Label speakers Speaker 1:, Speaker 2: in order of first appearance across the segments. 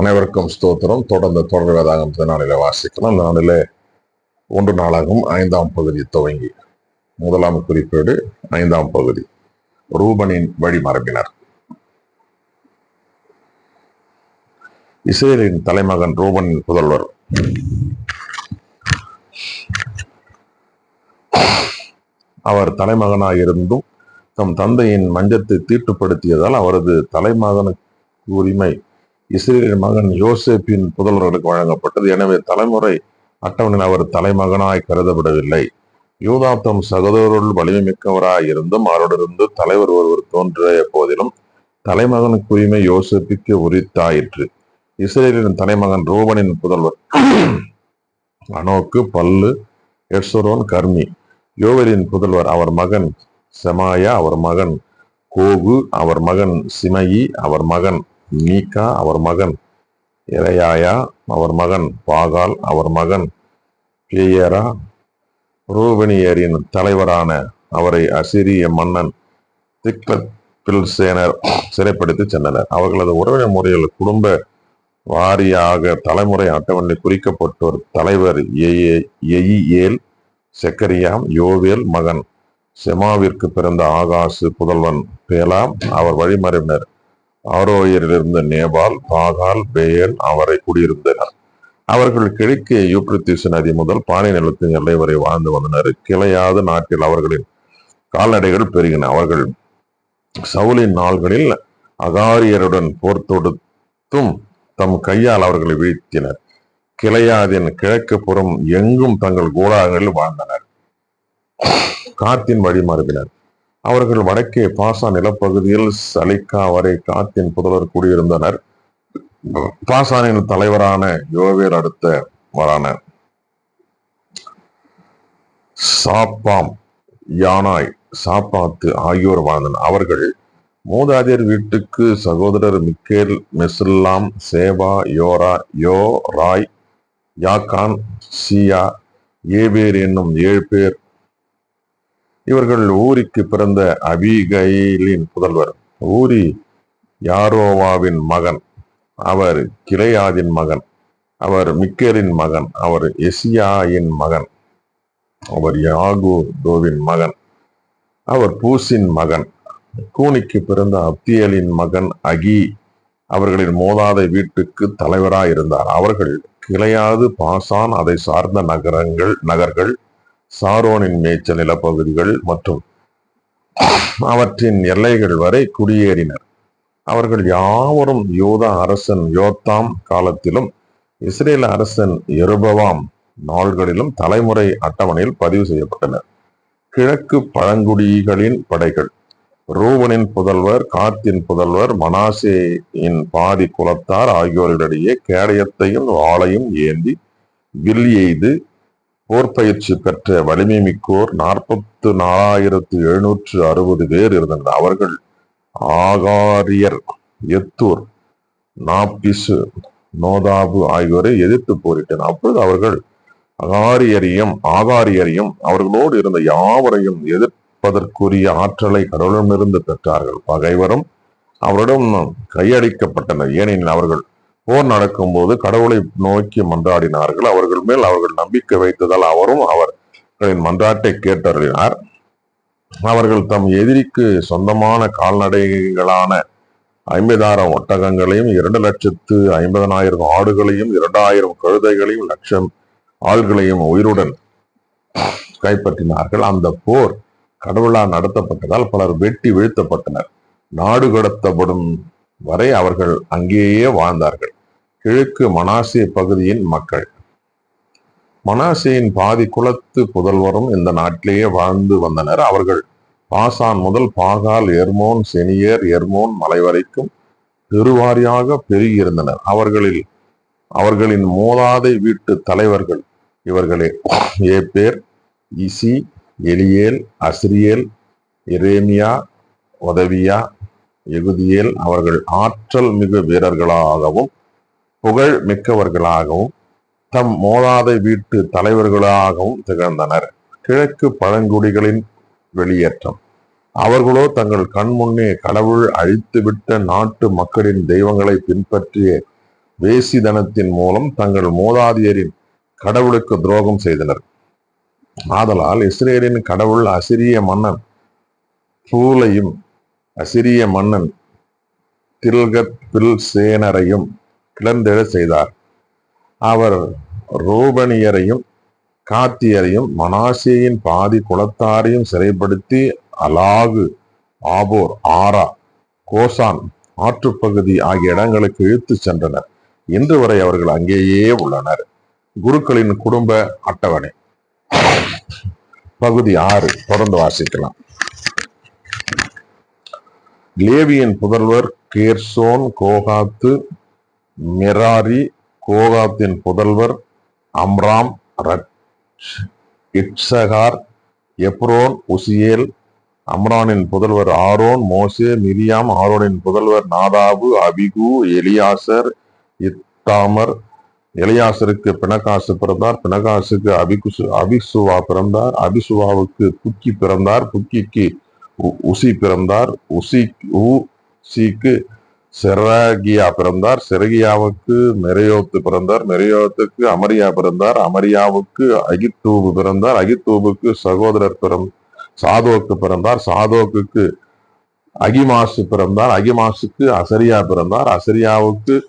Speaker 1: அனைவருக்கும் ஸ்தோத்திரம். தொடர்ந்து தொடர் வேதாகம் நாளில வாசிக்கலாம். இந்த நாளிலே ஒன்று நாளாகும் ஐந்தாம் பகுதி துவங்கி. முதலாம் குறிப்பேடு ஐந்தாம் பகுதி. ரூபனின் வழிமரபினர் இஸ்ரேலின் தலைமகன் ரூபனின் புதல்வர். அவர் தலைமகனாக இருந்தும் தம் தந்தையின் மஞ்சத்தை தீட்டுப்படுத்தியதால் அவரது தலைமகனுக்கு உரிமை இஸ்ரேலின் மகன் யோசேப்பின் புதல்வர்களுக்கு வழங்கப்பட்டது. எனவே தலைமுறை அட்டவணையில் அவர் தலைமகனாய் கருதப்படவில்லை. யூதா தம் சகோதரர்கள் வலிமை மிக்கவராய் இருந்தும் அவரோடிருந்து தலைவர் ஒருவர் தோன்றிய போதிலும் தலைமகனுக்கு உரிமை யோசேப்புக்கு உரித்தாயிற்று. இஸ்ரேலின் தலைமகன் ரூபனின் புதல்வர் அனோக்கு பல்லு எட்சரோன் கர்மி. யோவலின் புதல்வர் அவர் மகன் செமாயா அவர் மகன் கோகு அவர் மகன் சிமயி அவர் மகன் மீகா அவர் மகன். இறையாயா அவர் மகன். பாகால் அவர் மகன். பேயரா ரூபனியரின் தலைவரான அவரை அசிரிய மன்னன் திக்லத் பில்சேனர் சிறைப்படுத்தி சென்றனர். அவர்களது உறவினர் முறையில் குடும்ப வாரியாக தலைமுறை அட்டவணை குறிக்கப்பட்டோர் தலைவர் எயே- எயியேல் செக்கரியாம் யோவேல் மகன். செமாவிற்கு பிறந்த ஆகாசு புதல்வன் பேலாம் அவர் வழிமறைவினர். ஆரோயரிலிருந்த நேபாள் பாகால் பேயன் அவரை குடியிருந்தனர் அவர்கள் கிழக்கே யூப்ரத்திஸ் நதி முதல் பானை நிலத்தின் எல்லை வரை வாழ்ந்து வந்தனர். கிளையாத நாட்டில் அவர்களின் கால்நடைகள் பெருகின. அவர்கள் சவுலின் நாள்களில் அகாரியருடன் போர் தொடுத்தும் தம் கையால் அவர்களை வீழ்த்தினர். கிளையாதின் கிழக்கு புறம் எங்கும் தங்கள் கூடாரங்களில் வாழ்ந்தனர். காத்தின் வழிமரபினர் அவர்கள் வடக்கே பாசா நிலப்பகுதியில் சலிக்கா வரை காத்தின் புதல்வர் கூடியிருந்தனர். பாசானின் தலைவரான யோவேர் அடுத்த வரான. சாப்பாம் யானாய் சாப்பாத்து ஆகியோர் வாழ்ந்தனர். அவர்கள் மூதாதியர் வீட்டுக்கு சகோதரர் மிக்கேல் மெசுல்லாம் சேவா யோரா யோ ராய் யாக்கான் சியா ஏபேர் என்னும் ஏழு பேர் இவர்கள் ஊரிக்கு பிறந்த அபிகைலின் புதல்வர். ஊரி யாரோவாவின் மகன்? அவர் கிளையாதின் மகன். அவர் மிக்கேலின் மகன். அவர் எசியாயின் மகன். அவர் யாகுதோவின் மகன். அவர் பூசின் மகன். கூனிக்கு பிறந்த அப்தியலின் மகன் அகி அவர்களின் மோதாத வீட்டுக்கு தலைவராக இருந்தார் அவர்கள் கிளையாது பாசான் அதை சார்ந்த நகரங்கள் நகர்கள் சாரோனின் மேய்ச்சல் நிலப்பகுதிகள் மற்றும் அவற்றின் எல்லைகள் வரை குடியேறினர். அவர்கள் யாவரும் யூதா அரசன் யோத்தாம் காலத்திலும் இஸ்ரேல் அரசன் எருபவாம் நாள்களிலும் தலைமுறை அட்டவணையில் பதிவு செய்யப்பட்டனர். கிழக்கு பழங்குடிகளின் படைகள் ரூவனின் புதல்வர் காத்தின் புதல்வர் மனாசேயின் பாதி குலத்தார் ஆகியோரிடையே கேடயத்தையும் வாளையும் ஏந்தி வில் எய்து போர் பயிற்சி பெற்ற வலிமை மிக்கோர் நாற்பத்து நாலாயிரத்து எழுநூற்று அறுபது பேர் இருந்தனர். அவர்கள் ஆகாரியர் எத்தூர் நாப்பிசு நோதாபு ஆகியோரை எதிர்த்து போரிட்டனர். அப்பொழுது அவர்கள் அகாரியரையும் ஆகாரியரையும் அவர்களோடு இருந்த யாவரையும் எதிர்ப்பதற்குரிய ஆற்றலை கடவுளிடமிருந்து பெற்றார்கள். பகைவரும் அவரிடம் கையளிக்கப்பட்டனர். ஏனெனில் அவர்கள் போர் நடக்கும்போது கடவுளை நோக்கி மன்றாடினார்கள். அவர்கள் மேல் அவர்கள் நம்பிக்கை வைத்ததால் அவரும் அவர்களின் மன்றாட்டை கேட்டறினார் அவர்கள் தம் எதிரிக்கு சொந்தமான கால்நடைகளான ஐம்பதாயிரம் ஒட்டகங்களையும் இரண்டு லட்சத்து ஐம்பதனாயிரம் ஆடுகளையும் இரண்டாயிரம் கழுதைகளையும் லட்சம் ஆள்களையும் உயிருடன் கைப்பற்றினார்கள். அந்த போர் கடவுளால் நடத்தப்பட்டதால் பலர் வெட்டி வீழ்த்தப்பட்டனர். நாடு கடத்தப்படும் வரை அவர்கள் அங்கேயே வாழ்ந்தார்கள். கிழக்கு மனாசே பகுதியின் மக்கள். மனாசேயின் பாதி குலத்து புதல்வரும் இந்த நாட்டிலேயே வாழ்ந்து வந்தனர். அவர்கள் பாசான் முதல் பாகால் எர்மோன் செனியர் எர்மோன் மலை வரைக்கும் பெருவாரியாக பெருகியிருந்தனர். அவர்களில் அவர்களின் மோதாதை வீட்டு தலைவர்கள் இவர்களே. Epher Ishi Eliel Azriel Jeremiah Hodaviah Jahdiel. அவர்கள் ஆற்றல் மிகு வீரர்களாகவும் புகழ் மிக்கவர்களாகவும் தம் மோதாதை வீட்டு தலைவர்களாகவும் திகழ்ந்தனர். கிழக்கு பழங்குடிகளின் வெளியேற்றம். அவர்களோ தங்கள் கண்முன்னே கடவுள் அழித்துவிட்ட நாட்டு மக்களின் தெய்வங்களை பின்பற்றிய வேசிதனத்தின் மூலம் தங்கள் மோதாதியரின் கடவுளுக்கு துரோகம் செய்தனர். ஆதலால் இஸ்ரேலின் கடவுள் அசிரிய மன்னன் பூலையும் அசிரிய மன்னன் தில்கத் பில்சேனரையும் கிளர்ந்தெழ செய்தார். அவர் ரூபனியரையும் காத்தியரையும் மனாசேயின் பாதி குலத்தாரையும் சிறைப்படுத்தி அலாகு ஆபோர் ஆரா கோசான் ஆற்றுப்பகுதி ஆகிய இடங்களுக்கு இழுத்துச் சென்றனர். இன்று வரை அவர்கள் அங்கேயே உள்ளனர். குருக்களின் குடும்ப அட்டவணை. பகுதி ஆறு. தொடர்ந்து வாசிக்கலாம். லேவியின் புதல்வர் கேர்சோன் கோகாத்து மெராரி கோகாத்தின் புதல்வர் அம்ராம் ரட் இட்சகார் எப்ரோன் உசியேல் அம்ரானின் புதல்வர் ஆரோன் மோசே மிரியாம் ஆரோனின் புதல்வர் Nadab Abihu Eleazar Ithamar. எலியாசருக்கு Phinehas பிறந்தார். பிணக்காசுக்கு அபிகுசு அபிசுவா பிறந்தார். அபிசுவாவுக்கு புக்கி பிறந்தார். புக்கிக்கு உ- உசி பிறந்தார். உசி உ சிக்கு செரகியா பிறந்தார். செரகியாவுக்கு மெரையோத்து பிறந்தார். மெரையோத்துக்கு அமரியா பிறந்தார். அமரியாவுக்கு அகித்தூபு பிறந்தார். அகித்தூபுக்கு சகோதரர் பிறந்த சாதோக்கு பிறந்தார். சாதோக்குக்கு அகிமாசு பிறந்தார். அகிமாசுக்கு அசரியா பிறந்தார். அசரியாவுக்கு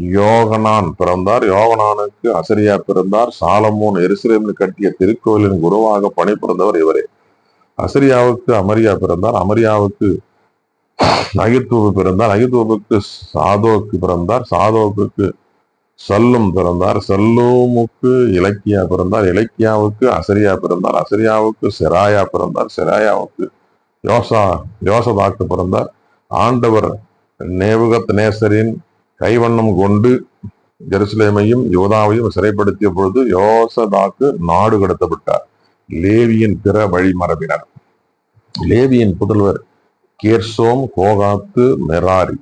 Speaker 1: யோகனான் பிறந்தார். யோகனானுக்கு அசரியா பிறந்தார். சாலமோன் எருசலேமில் கட்டிய திருக்கோயிலின் குருவாக பணிபுரிந்தவர் இவரே. அசரியாவுக்கு அமரியா பிறந்தார். அமரியாவுக்கு அகித்தூபு பிறந்தார். அகித்தூபுக்கு சாதோக்கு பிறந்தார். சாதோக்கு செல்லும் பிறந்தார். செல்லூமுக்கு இலக்கியா பிறந்தார். இலக்கியாவுக்கு அசரியா பிறந்தார். அசரியாவுக்கு செராயா பிறந்தார். செராயாவுக்கு யோசா யோசதாக்கு பிறந்தார். ஆண்டவர் நேவுகத் நேசரின் கைவண்ணம் கொண்டு ஜெருசலேமையும் யோதாவையும் சிறைப்படுத்திய பொழுது யோசதாக்கு நாடு கடத்தப்பட்டார். லேவியின் பிற வழிமரபினர். லேவியின் புதல்வர் கேர்சோம் கோகாத்து மெராரி.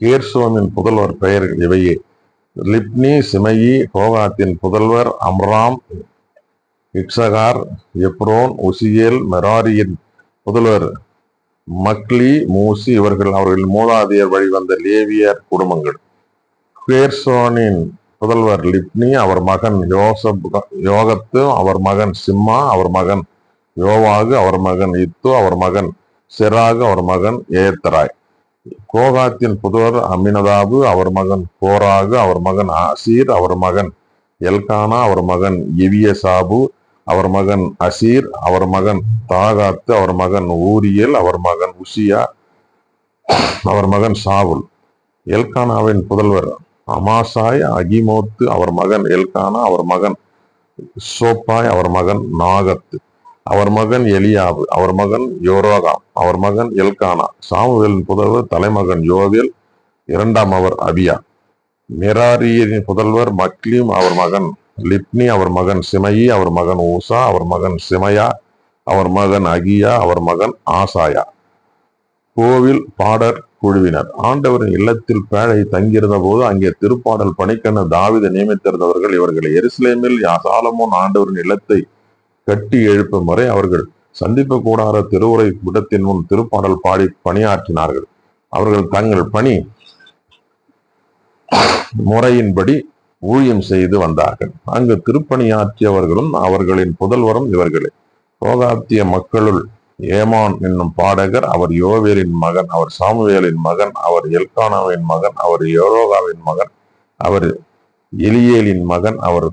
Speaker 1: கேர்சோமின் புதல்வர் பெயர்கள் இவையே. லிப்னி சிமயி கோகாத்தின் புதல்வர் அம்ராம் இக்ஸகார் எப்ரோன் உசியேல் மெராரியின் புதல்வர் மக்லி மூசி இவர்கள் அவர்கள் மூதாதையர் வழிவந்த லேவியர் குடும்பங்கள். கேர்சோனின் புதல்வர் லிப்னி அவர் மகன் யோசப் யோகத்து அவர் மகன் சிம்மா அவர் மகன் யோவாகு அவர் மகன் இத்து அவர் மகன் செராக அவர் மகன் ஏத்தராய் கோகாத்தின் புதவர் அமினதாபு அவர் மகன் கோராகு அவர் மகன் அசீர் அவர் மகன் எல்கானா அவர் மகன் எவியசாபு அவர் மகன் அசீர் அவர் மகன் தாகாத்து அவர் மகன் ஊரியல் அவர் மகன் உசியா அவர் மகன் சாவுல் எல்கானாவின் புதல்வர் அமாசாய் அகிமோத்து அவர் மகன் எல்கானா அவர் மகன் சோப்பாய் அவர் மகன் நாகத்து அவர் மகன் எலியாவு அவர் மகன் யோரோகாம் அவர் மகன் எல்கானா சாமுவேலின் புதல்வர் தலைமகன் யோவேல் இரண்டாம் அவர் அபியா. மெராரியின் புதல்வர் மக்லீம் அவர் மகன் லிப்னி அவர் மகன் சிமயி அவர் மகன் ஊசா அவர் மகன் சிமயா அவர் மகன் அகியா அவர் மகன் ஆசாயா. கோவில் பாடற் குழுவினர். ஆண்டவரின் இல்லத்தில் பேழை தங்கியிருந்த போது அங்கே திருப்பாடல் பணிக்கண்ண தாவித நியமித்திருந்தவர்கள் இவர்கள் எருசலேமில் யா- சாலமோன் ஆண்டவரின் இல்லத்தை கட்டி எழுப்பும் வரை அவர்கள் சந்திப்பு கூடார திருவுரை விடத்தின் முன் திருப்பாடல் பாடி பணியாற்றினார்கள். அவர்கள் தங்கள் பணி முறையின்படி ஊழியம் செய்து வந்தார்கள். அங்கு திருப்பணியாற்றியவர்களும் அவர்களின் புதல்வரும் இவர்களே. கோகாத்திய மக்களுள் ஏமான் என்னும் பாடகர் அவர் யோவேலின் மகன் அவர் சாமுவேலின் மகன் அவர் எல்கானாவின் மகன் அவர் யோரோகாவின் மகன் அவர் எலியேலின் மகன் அவர்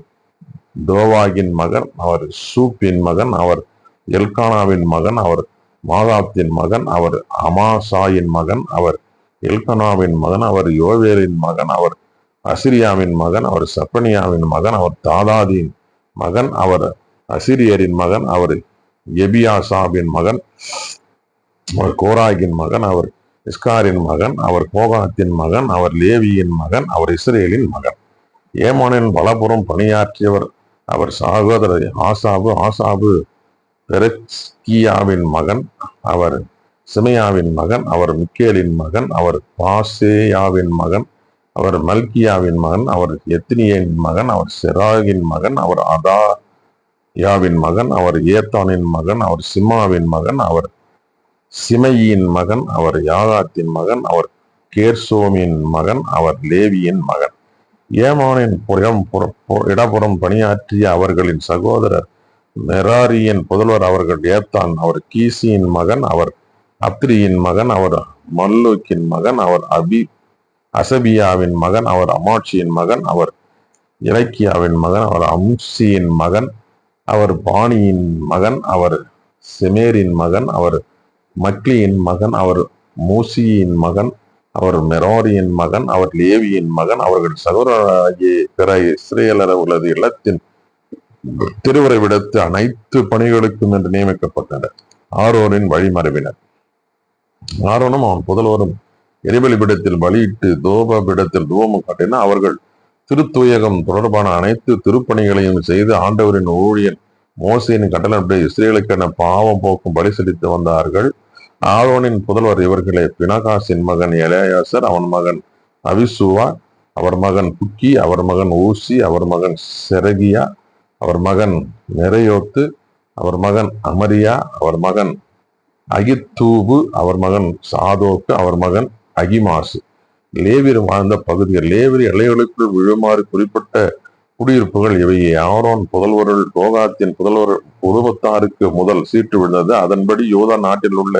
Speaker 1: தோவாகின் மகன் அவர் சூப்பின் மகன் அவர் எல்கானாவின் மகன் அவர் மாதாத்தின் மகன் அவர் அமாசாயின் மகன் அவர் எல்கனாவின் மகன் அவர் யோவேலின் மகன் அவர் அசிரியாவின் மகன் அவர் சப்பனியாவின் மகன் அவர் தாதாதியின் மகன் அவர் அசிரியரின் மகன் அவர் எபியாசாவின் மகன் அவர் கோராகின் மகன் அவர் இஸ்காரின் மகன் அவர் கோகாத்தின் மகன் அவர் லேவியின் மகன் அவர் இஸ்ரேலின் மகன் ஏமானின் வலப்புறம் பணியாற்றியவர் அவர் சகோதரர் ஆசாபு ஆசாபு பெரஸ்கியாவின் மகன் அவர் சிமையாவின் மகன் அவர் மிக்கேலின் மகன் அவர் பாசேயாவின் மகன் அவர் மல்கியாவின் மகன் அவர் எத்தினியின் மகன் அவர் செராகின் மகன் அவர் அதா யாவின் மகன் அவர் ஏத்தானின் மகன் அவர் சிம்மாவின் மகன் அவர் சிமையின் மகன் அவர் யாகாத்தின் மகன் அவர் கேர்சோமின் மகன் அவர் லேவியின் மகன் ஏமானின் புறம் இடப்புறம் பணியாற்றிய அவர்களின் சகோதரர் மெராரியின் புதல்வர் அவர்கள் ஏத்தான் அவர் கீசியின் மகன் அவர் அப்திரியின் மகன் அவர் மல்லூக்கின் மகன் அவர் அபி அசபியாவின் மகன் அவர் அமாட்சியின் மகன் அவர் இலக்கியாவின் மகன் அவர் அம்சியின் மகன் அவர் பாணியின் மகன் அவர் செமேரின் மகன் அவர் மக்லியின் மகன் அவர் மூசியின் மகன் அவர் மெரோரியின் மகன் அவர் லேவியின் மகன் அவர்கள் சகோதரராகிய பிற இஸ்ரேலர் உள்ளது இல்லத்தின் திருவரை விடத்து அனைத்து பணிகளுக்கும் என்று நியமிக்கப்பட்டனர். ஆரோனின் வழிமரபினர். ஆரோனும் அவன் புதல்வரும் எரிபலி பீடத்தில் பலியிட்டு தோப தூபம் காட்டின அவர்கள் திருத்துயகம் தொடர்பான அனைத்து திருப்பணிகளையும் செய்து ஆண்டவரின் ஊழியன் மோசையின் கட்டளப்படி இஸ்ரேலுக்கென பாவம் போக்கும் பலி செலுத்தி வந்தார்கள். ஆரோனின் புதல்வர் இவர்களே பினகாசின் மகன் எலையாசர் அவன் மகன் அவிசுவா அவர் மகன் புக்கி அவர் மகன் ஊசி அவர் மகன் செரகியா அவர் மகன் நெரையோத்து அவர் மகன் அமரியா அவர் மகன் அகித்தூபு அவர் மகன் சாதோக்கு அவர் மகன் அகிமாசு. லேவியர் வாழ்ந்த பகுதிகள் லேவியர் இலைகளுக்குள் விழுமாறு குறிப்பிட்ட குடியிருப்புகள் இவையே ஆரோன் புதல்வர்கள் கோகாத்தின் புதல்வர் குடும்பத்தாருக்கு முதல் சீட்டு விழுந்தது. அதன்படி யோதா நாட்டில் உள்ள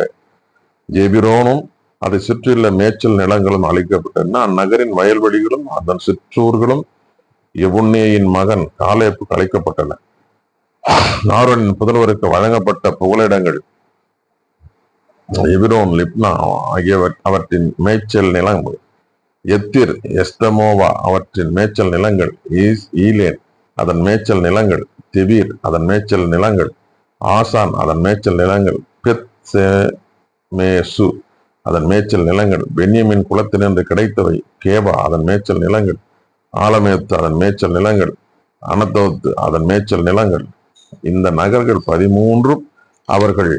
Speaker 1: ஜெபிரோனும் அதை சுற்றியுள்ள மேய்ச்சல் நிலங்களும் அழிக்கப்பட்டன அந்நகரின் வயல்வெளிகளும் அதன் சிற்றூர்களும் எவுன்னேயின் மகன் காலேப்பு கலைக்கப்பட்டன நாரோனின் புதல்வருக்கு வழங்கப்பட்ட புகலிடங்கள் எபிரோன் லிப்னா ஆகியவர் அவற்றின் மேய்ச்சல் நிலங்கள் எத்திர் எஸ்தமோவா அவற்றின் மேய்ச்சல் நிலங்கள் ஈஸ் ஈலேன் அதன் மேய்ச்சல் நிலங்கள் திபீர் அதன் மேய்ச்சல் நிலங்கள் ஆசான் அதன் மேய்ச்சல் நிலங்கள் பெத் மேசு. அதன் மேய்ச்சல் நிலங்கள். பென்யமின் குலத்தினின்று கிடைத்தவை. கேபா அதன் மேய்ச்சல் நிலங்கள். ஆலமேத்து அதன் மேய்ச்சல் நிலங்கள். அனதோத்து அதன் மேய்ச்சல் நிலங்கள். இந்த நகர்கள் பதிமூன்றும் அவர்கள்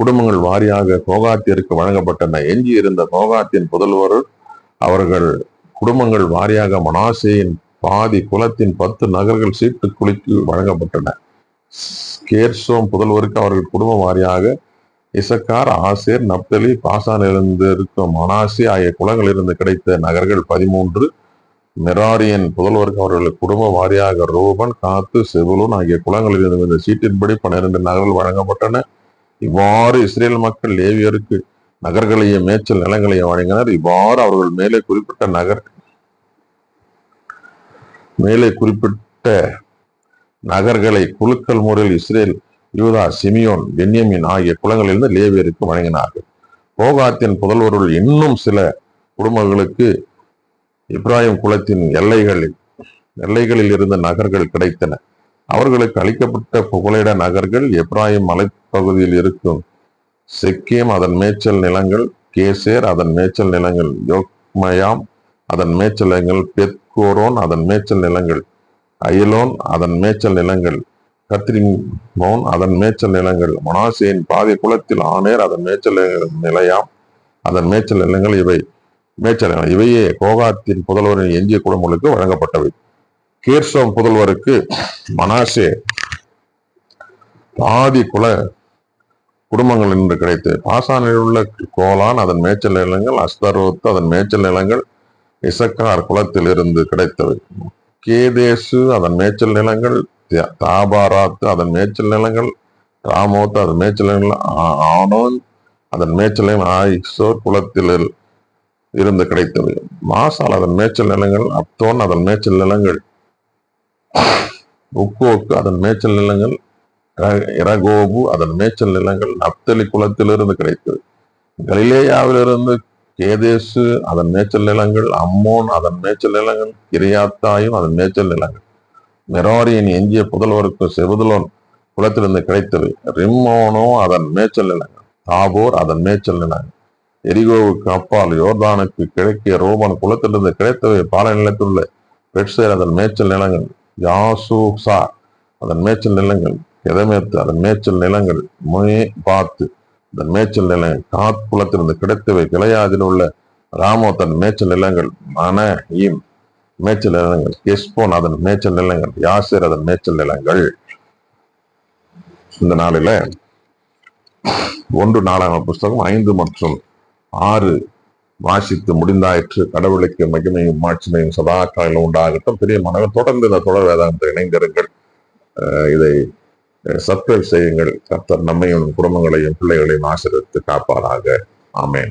Speaker 1: குடும்பங்கள் வாரியாக கோகாத்திற்கு வழங்கப்பட்டன. எஞ்சி இருந்த கோகாத்தின் புதல்வர் அவர்கள் குடும்பங்கள் வாரியாக மனாசேயின் பாதி குலத்தின் பத்து நகர்கள் சீட்டு குலுக்கி வழங்கப்பட்டன கேர்சோம் புதல்வருக்கு அவர்கள் குடும்ப வாரியாக இசக்கார் ஆசேர் நப்தலி பாசானிலிருந்து இருக்கும் மனாசி ஆகிய குலங்களிலிருந்து கிடைத்த நகர்கள் பதிமூன்று. மெராரியன் புதல்வருக்கு அவர்களுக்கு குடும்ப வாரியாக ரூபன் காத்து செபுலூன் ஆகிய குலங்களில் இந்த சீட்டின்படி பன்னிரண்டு நகர்கள் வழங்கப்பட்டன. இவ்வாறு இஸ்ரேல் மக்கள் லேவியருக்கு நகர்களையும் மேய்ச்சல் நிலங்களையும் வழங்கினர். இவ்வாறு அவர்கள் மேலே குறிப்பிட்ட நகர் மேலே குறிப்பிட்ட நகர்களை குலுக்கல் முறையில் இஸ்ரேல் யூதா சிமியோன் பென்யமின் ஆகிய குலங்களிலிருந்து லேவியருக்கு வழங்கினார்கள் கோகாத்தின் புதல்வருள் இன்னும் சில குடும்பங்களுக்கு இப்ராஹிம் குலத்தின் எல்லைகளில் எல்லைகளில் இருந்த நகர்கள் கிடைத்தன. அவர்களுக்கு அளிக்கப்பட்ட புகலிட நகர்கள் எப்ராஹிம் மலைப்பகுதியில் இருக்கும் செக்கேம் அதன் மேய்ச்சல் நிலங்கள் கேசேர் அதன் மேய்ச்சல் நிலங்கள் யோக்மயாம் அதன் மேய்ச்சல் நிலங்கள் பெத்கோரோன் அதன் மேய்ச்சல் நிலங்கள் அயலோன் அதன் மேய்ச்சல் நிலங்கள் கத்ரிமோன் அதன் மேய்ச்சல் நிலங்கள். மனாசேயின் பாதி குலத்தில் ஆனேர் அதன் மேய்ச்சல் நிலையாம். அதன் மேய்ச்சல் நிலங்கள் இவை. மேய்ச்சல் நிலம். இவையே கோகாத்தின் புதல்வரின் எஞ்சிய குடும்பங்களுக்கு வழங்கப்பட்டவை. கேர்சோம் புதல்வருக்கு மனாசே பாதி குல குடும்பங்கள் என்று கிடைத்து பாசானில் உள்ள கோலான் அதன் மேய்ச்சல் நிலங்கள். அஸ்தரோத்து அதன் மேய்ச்சல் நிலங்கள். இசக்கார் குலத்தில் இருந்து கிடைத்தவை. கேதேசு அதன் மேய்ச்சல் நிலங்கள். தாபாராத்து அதன் மேய்ச்சல் நிலங்கள் ராமோத்து அதன் மேய்ச்சல் நிலங்கள் ஆனோன் அதன் மேய்ச்சல் ஆயிசோர் குலத்தில் இருந்து கிடைத்தது மாசால் அதன் மேய்ச்சல் நிலங்கள் அப்தோன் அதன் மேய்ச்சல் நிலங்கள் உக்கோக்கு அதன் மேய்ச்சல் நிலங்கள் இரகோபு அதன் மேய்ச்சல் நிலங்கள் நப்தலி குலத்திலிருந்து கிடைத்தது கலிலேயாவிலிருந்து கேதேசு அதன் மேய்ச்சல் நிலங்கள் அம்மோன் அதன் மேய்ச்சல் நிலங்கள் கிரியாத்தாயும் அதன் மேய்ச்சல் நிலங்கள் மெராரியின் எஞ்சிய புதல்வருக்கு செபுதலோன் குலத்திலிருந்து கிடைத்தவை ரிம்மோனோ அதன் மேய்ச்சல் நிலங்கள். தாபோர் அதன் மேய்ச்சல் நிலங்கள். எரிகோவுக்கு அப்பால் யோர்தானுக்கு கிழக்கிய ரோமன் குலத்திலிருந்து கிடைத்தவை பாலை நிலத்திலுள்ள பெட்சேர் அதன் மேய்ச்சல் நிலங்கள். யாசூசா அதன் மேய்ச்சல் நிலங்கள். எதமேத்து அதன் மேய்ச்சல் நிலங்கள். முனே பாத்து அதன் மேய்ச்சல் நிலங்கள். காத் குளத்திலிருந்து கிடைத்தவை கிளையாதில் உள்ள ராமோ தன் மேய்ச்சல் நிலங்கள். மன ஈம் மேய்ச்சல் நிலங்கள் கெஸ்போன் அதன் மேய்ச்சல் நிலங்கள் யாசர் அதன் மேய்ச்சல் நிலங்கள். இந்த நாளில ஒன்று நாளான புஸ்தகம் ஐந்து மற்றும் ஆறு வாசித்து முடிந்தாயிற்று. கடவுளுக்கு மகிமையும் மாட்சிமையும் சதா காலம் உண்டாகட்டும். பெரிய மாணவர் தொடர்ந்து இந்த தொடர் வேதாந்தத்தை இணைந்திருங்கள். அஹ் இதை சப்ஸ்கிரைப் செய்யுங்கள். கர்த்தர் நம்மையும் குடும்பங்களையும் பிள்ளைகளையும் ஆசிரியத்து காப்பாராக. ஆமேன்.